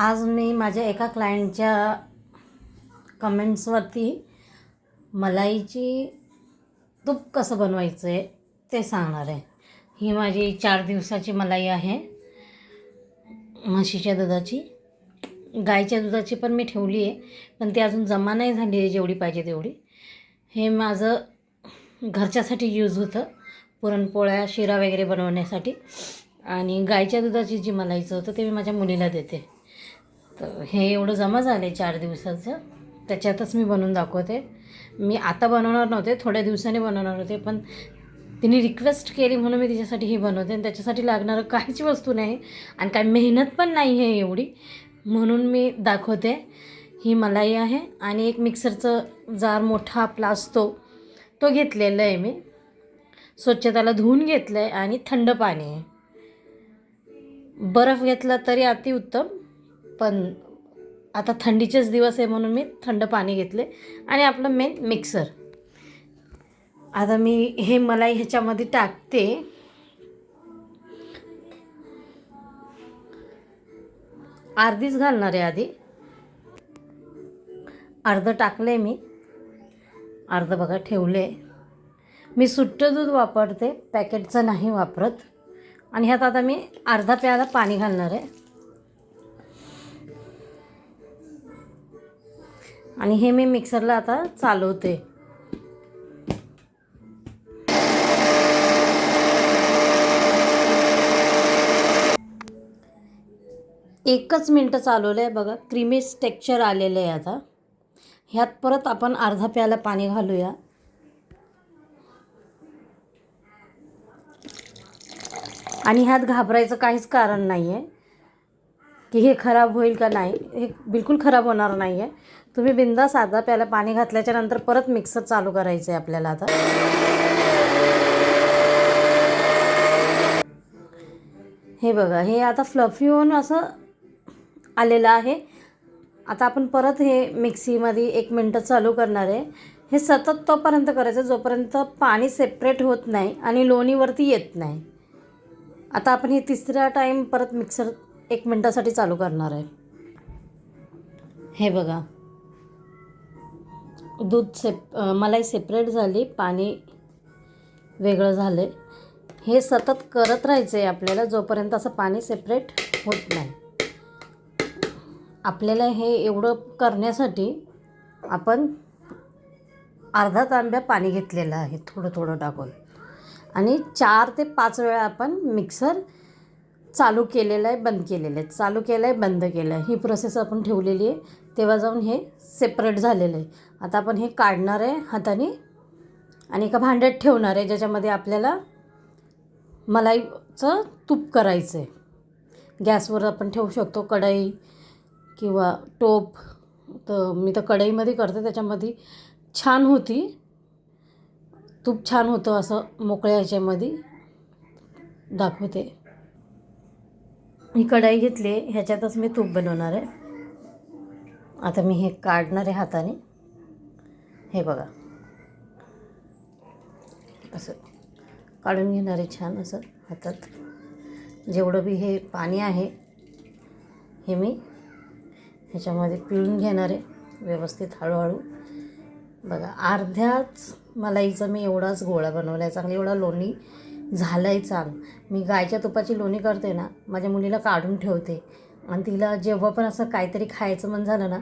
आज मी माझ्या एका क्लायंटच्या कमेंट्सवरती मलाईची तूप कसं बनवायचं आहे ते सांगणार आहे. ही माझी चार दिवसाची मलाई आहे. म्हशीच्या दुधाची. गाईच्या दुधाची पण मी ठेवली आहे. पण ती अजून जमा नाही झाली आहे जेवढी पाहिजे तेवढी. हे माझं घरच्यासाठी यूज होतं. पुरणपोळ्या शिरा वगैरे बनवण्यासाठी. आणि गाईच्या दुधाची जी मलाईचं होतं ते मी माझ्या मुलीला देते. तर हे एवढं जमा झालं आहे चार दिवसाचं. त्याच्यातच मी बनवून दाखवते. मी आता बनवणार नव्हते थोड्या दिवसांनी बनवणार होते पण तिने रिक्वेस्ट केली म्हणून मी तिच्यासाठी ही बनवते आणि त्याच्यासाठी लागणारं काहीच वस्तू नाही आणि काही मेहनत पण नाही आहे एवढी म्हणून मी दाखवते. ही मलाई आहे आणि एक मिक्सरचं जार मोठा आपला असतो तो घेतलेला आहे मी. स्वच्छताला धुवून घेतलं आहे आणि थंड पाणी आहे. बर्फ घेतला तरी अतिउत्तम. पण आता थंडीचेच दिवस आहे म्हणून मी थंड पाणी घेतले. आणि आपलं मेन मिक्सर आता मी हे मलाई ह्याच्यामध्ये टाकते. अर्धीच घालणार आहे आधी. अर्धं टाकले मी. अर्धं बघा ठेवले मी सुट्टं दूध वापरते पॅकेटचं नाही वापरत. आणि ह्यात आता मी अर्धा प्याला पाणी घालणार आहे. आणि हे मी मिक्सरला आता चालवते. एकच मिनटं चालवलं आहे बघा. क्रीमीस टेक्चर आलेलं आहे आता. ह्यात परत आपण अर्धा प्याला पाणी घालूया. आणि ह्यात घाबरायचं काहीच कारण नाही आहे की हे खराब होईल का नाही हे बिलकुल खराब होणार नाही आहे तुम्ही बिंदा साधा प्याला पाणी घातल्याच्या नंतर परत मिक्सर चालू करायचं आहे आपल्याला आता. हे बघा हे आता फ्लफी होऊन असं आलेलं आहे. आता आपण परत हे मिक्सीमध्ये एक मिनटं चालू करणार आहे. हे सतत तोपर्यंत करायचं जोपर्यंत पाणी सेपरेट होत नाही आणि लोणीवरती येत नाही. आता आपण हे तिसरा टाईम परत मिक्सर एक मिनटासाठी चालू करणार आहे. हे बघा. दूध सेप मलाई सेपरेट झाली पाणी वेगळं झालं आहे हे सतत करत राहायचं आहे आपल्याला जोपर्यंत असं पाणी सेपरेट होत नाही. आपल्याला हे एवढं करण्यासाठी आपण अर्धा तांब्या पाणी घेतलेलं आहे थोडं थोडं टाकून. आणि चार ते पाच वेळा आपण मिक्सर चालू केलेलं आहे बंद केलेलं आहे. चालू केलं आहे बंद केलं आहे ही प्रोसेस आपण ठेवलेली आहे. तेव्हा जाऊन हे सेपरेट झालेलं आहे. आता आपण हे काढणार आहे हाताने आणि एका भांड्यात ठेवणार आहे ज्याच्यामध्ये आपल्याला मलाईचं तूप करायचं आहे गॅसवर आपण ठेवू शकतो कढई किंवा टोप. तर मी तर कढईमध्ये करते त्याच्यामध्ये छान होती. तूप छान होतं असं मोकळ्या ह्याच्यामध्ये दाखवते. ही कढाई घेतली ह्याच्यातच मी तूप बनवणार आहे. आता मी हे काढणार आहे हाताने. हे बघा. असं काढून घेणार आहे छान असं हातात. जेवढं बी हे पाणी आहे हे मी ह्याच्यामध्ये पिळून घेणार आहे व्यवस्थित हळूहळू. बघा अर्ध्याच मलाईचा मी एवढाच गोळा बनवला आहे चांगला एवढा लोणी झालं आहे चांग मी गायच्या तुपाची लोणी करते ना माझ्या मुलीला काढून ठेवते. आणि तिला जेव्हा पण असं काहीतरी खायचं मन झालं ना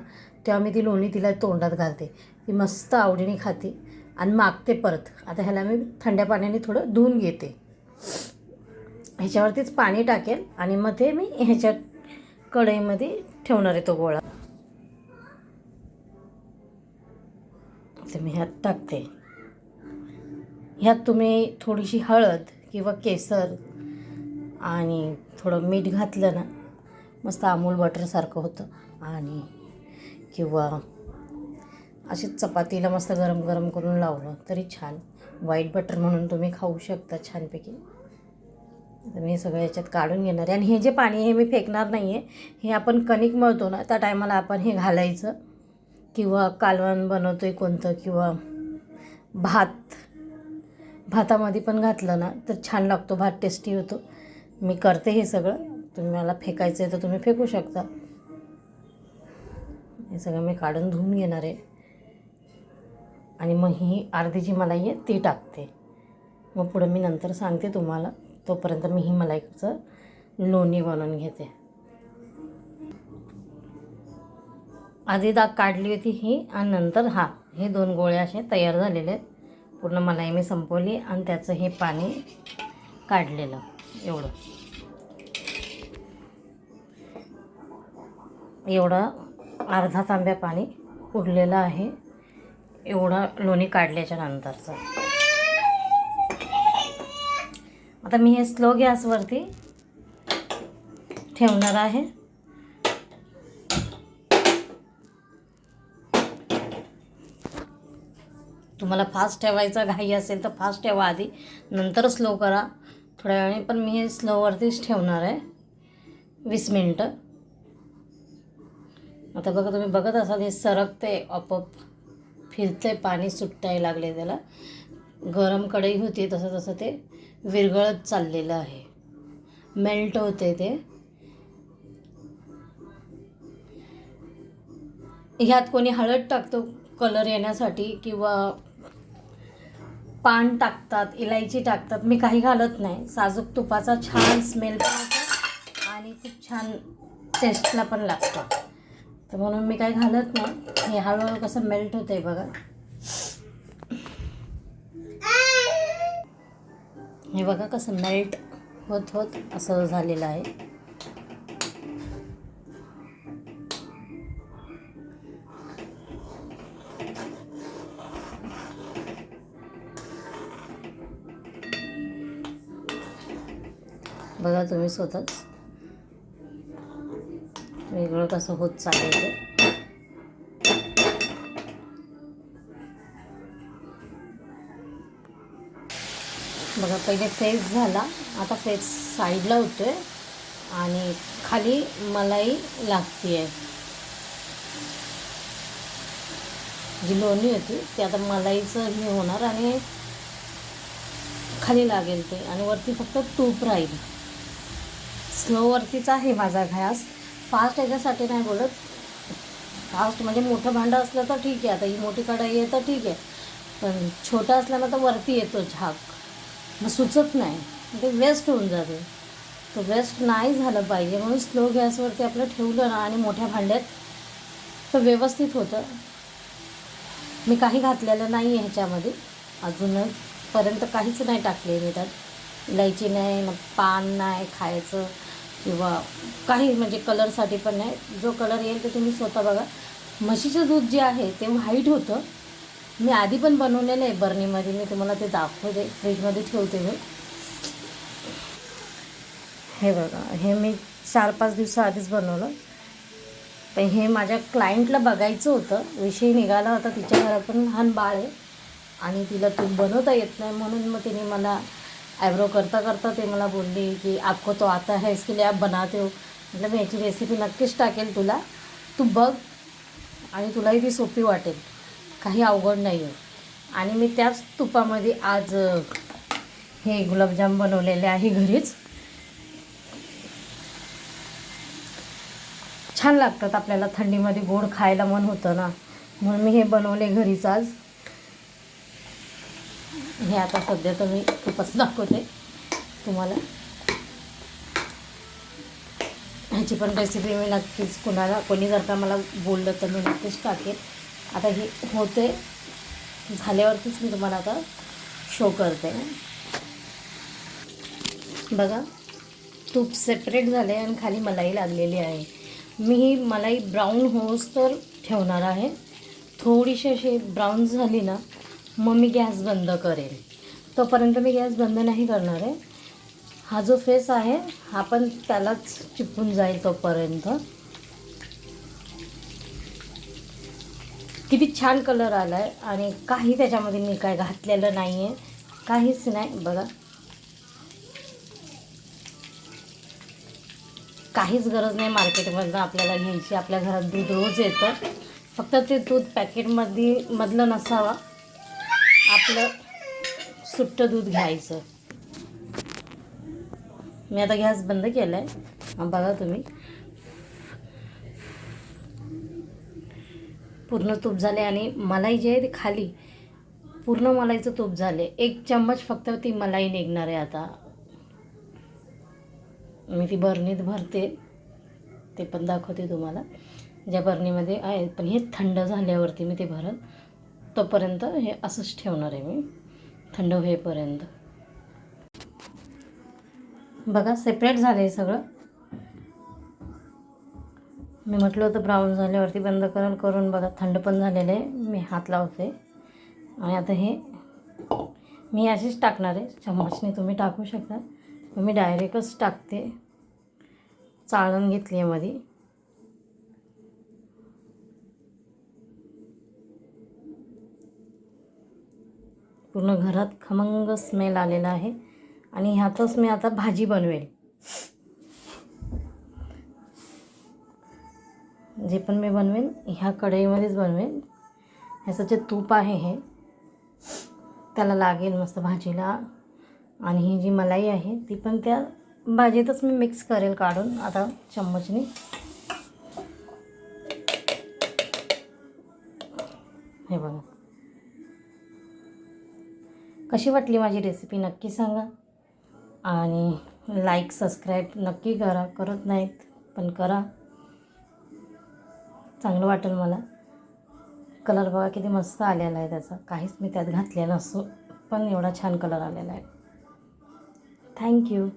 तेव्हा मी ती लोणी तिला तोंडात घालते. ती मस्त आवडीने खाते. आणि मागते परत. आता ह्याला मी थंड्या पाण्याने थोडं धुवून घेते. ह्याच्यावरतीच पाणी टाकेल आणि मग ते मी ह्याच्या कढईमध्ये ठेवणार आहे तो गोळा. ते मी ह्यात टाकते. ह्यात तुम्ही थोडीशी हळद किंवा केसर आणि थोडं मीठ घातलं ना मस्त अमूल बटरसारखं होतं. आणि किंवा असे चपातीला मस्त गरम गरम करून लावलं तरी छान. व्हाईट बटर म्हणून तुम्ही खाऊ शकता छानपैकी. तर मी सगळं याच्यात काढून घेणार आहे. आणि हे जे पाणी हे मी फेकणार नाही आहे हे आपण कणिक मळतो ना त्या टायमाला आपण हे घालायचं. किंवा कालवण बनवतो आहे कोणतं किंवा भात. भातामध्ये पण घातलं ना तर छान लागतो भात टेस्टी होतो. मी करते हे सगळं. तुम्ही मला फेकायचं आहे तर तुम्ही फेकू शकता. हे सगळं मी काढून धुवून घेणार आहे. आणि मग ही अर्धी जी मलाई आहे ती टाकते. मग पुढं मी नंतर सांगते तुम्हाला. तोपर्यंत मी ही मलाईचं लोणी बनवून घेते. आधी दाग काढली होती ही आणि नंतर हा. हे दोन गोळे असे तयार झालेले आहेत. पूर्ण मलाई मी संपवली आणि त्याचं हे पाणी काढलेलं एवढं. एवढं अर्धा तांब्या पाणी उरलेलं आहे. एवढं लोणी काढल्याच्या नंतरचं. आता मी हे स्लो गॅसवरती ठेवणार आहे. तुम्हाला फास्ट ठेवायचा घाई असेल तर फास्ट ठेवा आधी. नंतर स्लो करा. थोड्या वेळाने पण मी हे स्लोवरतीच ठेवणार आहे. वीस मिनटं. आता बघा तुम्ही बघत असाल हे सरकते आपोआप. फिरते पाणी सुटायला लागले त्याला. गरम कढई होती तसं तसं ते विरघळत चाललेलं आहे. मेल्ट होते ते. ह्यात कोणी हळद टाकतो कलर येण्यासाठी किंवा पान टाकतात इलायची टाकतात. मी काही घालत नाही. साजूक तुपाचा छान स्मेल पण येतो आणि खूप छान टेस्टला पण लागतो. तर म्हणून मी काही घालत नाही. हे हळूहळू कसं मेल्ट होतं आहे बघा. हे बघा कसं मेल्ट होत होत असं झालेलं आहे. बघा तुम्ही स्वतःच. वेगळं कसं होत चालेल ते. बघा पहिले फेस झाला आता फेस साईडला होतोय आणि खाली मलाई लागते आहे जी लोणी होती ती आता मलाईचं हे होणार आणि खाली लागेल ते. आणि वरती फक्त तूप राहील. स्लोवरतीच आहे माझा गॅस फास्ट याच्यासाठी नाही बोलत. फास्ट म्हणजे मोठं भांडं असलं तर ठीक आहे. आता ही मोठी कढाई आहे तर ठीक आहे. पण छोटं असल्यानं तर वरती येतो झाक. मग सुचत नाही. ते वेस्ट होऊन जाते. तर वेस्ट नाही झालं पाहिजे. म्हणून स्लो गॅसवरती आपलं ठेवलं ना आणि मोठ्या भांड्यात तर व्यवस्थित होतं. मी काही घातलेलं नाही आहे ह्याच्यामध्ये. अजूनपर्यंत काहीच नाही टाकले मी त्यात. इलायची नाही मग पान नाही खायचं. किंवा काही म्हणजे कलरसाठी पण नाही. जो कलर येईल ते तुम्ही स्वतः बघा. म्हशीचं दूध जे आहे ते व्हाईट होतं. मी आधी पण बनवलेलं आहे बर्नीमध्ये. मी तुम्हाला ते दाखवते. फ्रीजमध्ये ठेवते मी. हे बघा. हे मी चार पाच दिवसाआधीच बनवलं. पण हे माझ्या क्लायंटला बघायचं होतं. विषय निघाला होता. तिच्या घरात पण लहान बाळ आहे. आणि तिला तूप बनवता येत नाही म्हणून मग तिने मला ॲब्रो करता करता ते मला बोलली की आपको तो आता है इसके लिए आप बनाते हो. म्हटलं मी याची रेसिपी नक्कीच टाकेल तुला. तू बघ आणि तुलाही ती सोपी वाटेल. काही अवघड नाही आहे आणि मी त्याच तुपामध्ये आज हे गुलाबजाम बनवलेले आहे घरीच. छान लागतात आपल्याला थंडीमध्ये गोड खायला मन होतं ना. म्हणून मी हे बनवले घरीच आज. हे आता सध्या तर मी खूपच दाखवते तुम्हाला. ह्याची पण रेसिपी मी नक्कीच कुणाला कोणी जर का मला बोललं तर मी नक्कीच टाकेन. आता हे होते झाल्यावरतीच मी तुम्हाला आता शो करते. बघा तूप सेपरेट झाले आणि खाली मलाई लागलेली आहे. मी ही मलाई ब्राऊन होस तर ठेवणार आहे. थोडीशी अशी ब्राऊन झाली ना मग मी गॅस बंद करेन तोपर्यंत मी गॅस बंद नाही करणार आहे. हा जो फेस आहे हा पण त्यालाच चिपून जाईल तोपर्यंत. किती छान कलर आला आहे आणि काही त्याच्यामध्ये मी काय घातलेलं नाही आहे काहीच नाही बघा. काहीच गरज नाही मार्केटमधनं आपल्याला घ्यायची. आपल्या घरात दूध रोज येतं. फक्त ते दूध पॅकेटमध्ये मधलं नसावा. आपलं सुट्टं दूध घ्यायचं. मी आता गॅस बंद केला आहे बघा तुम्ही. पूर्ण तूप झाले आणि मलाई जे आहे ते खाली. पूर्ण मलाईचं तूप झाले. एक चम्मच फक्त ती मलाई निघणार आहे आता. मी ती बरणीत भरते. ते पण दाखवते तुम्हाला. ज्या बरणीमध्ये आहे. पण हे थंड झाल्यावरती मी ते भरत तोपर्यंत हे असंच ठेवणार आहे मी. थंड होईपर्यंत. बघा सेपरेट झालं आहे सगळं. मी म्हटलं होतं ब्राऊन झाल्यावरती बंद करून करून बघा थंड पण झालेलं आहे. मी हात लावते. आणि आता हे मी अशीच टाकणार आहे. चम्मचने तुम्ही टाकू शकता. मी डायरेक्टच टाकते. चाळून घेतली आहे मध्ये पूर्ण घरात खमंग स्मेल आलेला आहे. आणि ह्यातच मी आता भाजी बनवेल. जे पण मी बनवेन ह्या कढईमध्येच बनवेन. ह्याचं जे तूप आहे हे त्याला लागेल मस्त भाजीला. आणि ही जी मलाई आहे ती पण त्या भाजीतच मी मिक्स करेल काढून आता चम्मचने. हे बघा. कशी वाटली माझी रेसिपी नक्की सांगा. आणि लाईक सबस्क्राईब नक्की करा. करत नाहीत पण करा. चांगलं वाटेल मला. कलर बघा किती मस्त आलेला आहे त्याचा. काहीच मी त्यात घातलेलं नसतो पण एवढा छान कलर आलेला आहे. थँक्यू